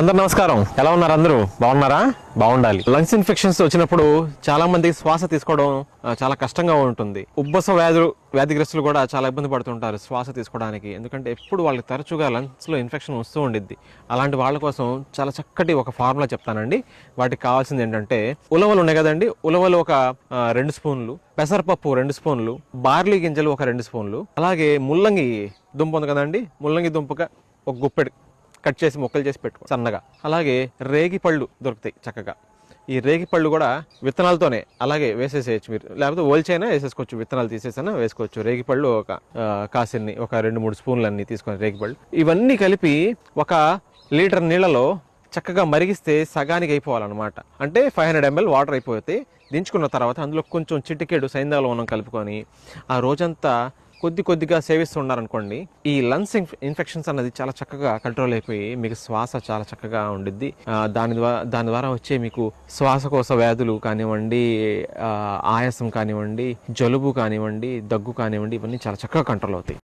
అందరు నమస్కారం. ఎలా ఉన్నారు అందరూ? బాగున్నారా? బాగుండాలి. లంగ్స్ ఇన్ఫెక్షన్స్ వచ్చినప్పుడు చాలా మంది శ్వాస తీసుకోవడం చాలా కష్టంగా ఉంటుంది. ఉబ్బస వ్యాధులు వ్యాధిగ్రస్తులు కూడా చాలా ఇబ్బంది పడుతుంటారు శ్వాస తీసుకోవడానికి. ఎందుకంటే ఎప్పుడు వాళ్ళకి తరచుగా లంగ్స్లో ఇన్ఫెక్షన్ వస్తూ ఉండిద్ది. అలాంటి వాళ్ళ కోసం చాలా చక్కటి ఒక ఫార్ములా చెప్తానండి. వాటికి కావాల్సింది ఏంటంటే ఉలవలు ఉన్నాయి కదండి. ఉలవలు ఒక రెండు స్పూన్లు పెసరపప్పు రెండు స్పూన్లు బార్లీ గింజలు ఒక రెండు స్పూన్లు అలాగే ముల్లంగి దుంప ఉంది కదండి. ముల్లంగి దుంపగా ఒక గుప్పెడు కట్ చేసి ముక్కలు చేసి పెట్టుకో సన్నగా. అలాగే రేగి పళ్ళు దొరుకుతాయి చక్కగా. ఈ రేగి పళ్ళు కూడా విత్తనాలతోనే అలాగే వేసేసేయచ్చు మీరు. లేకపోతే ఓల్చైనా వేసేసుకోవచ్చు విత్తనాలు తీసేసైనా వేసుకోవచ్చు. రేగి పళ్ళు ఒక కాసిన్ని ఒక రెండు మూడు స్పూన్లు అన్ని తీసుకొని రేగి పళ్ళు. ఇవన్నీ కలిపి ఒక లీటర్ నీళ్ళలో చక్కగా మరిగిస్తే సగానికి అయిపోవాలన్నమాట. అంటే ఫైవ్ హండ్రెడ్ ఎంఎల్ వాటర్ అయిపోతే దించుకున్న తర్వాత అందులో కొంచెం చిటికెడు సైందాలవనం కలుపుకొని ఆ రోజంతా కొద్ది కొద్దిగా సేవిస్తున్నారనుకోండి ఈ లంగ్స్ ఇన్ఫెక్షన్స్ అన్నది చాలా చక్కగా కంట్రోల్ అయిపోయి మీకు శ్వాస చాలా చక్కగా ఉండిద్ది. దాని ద్వారా దాని ద్వారా వచ్చే మీకు శ్వాసకోశ వ్యాధులు కానివ్వండి ఆయాసం కానివ్వండి జలుబు కానివ్వండి దగ్గు కానివ్వండి ఇవన్నీ చాలా చక్కగా కంట్రోల్ అవుతాయి.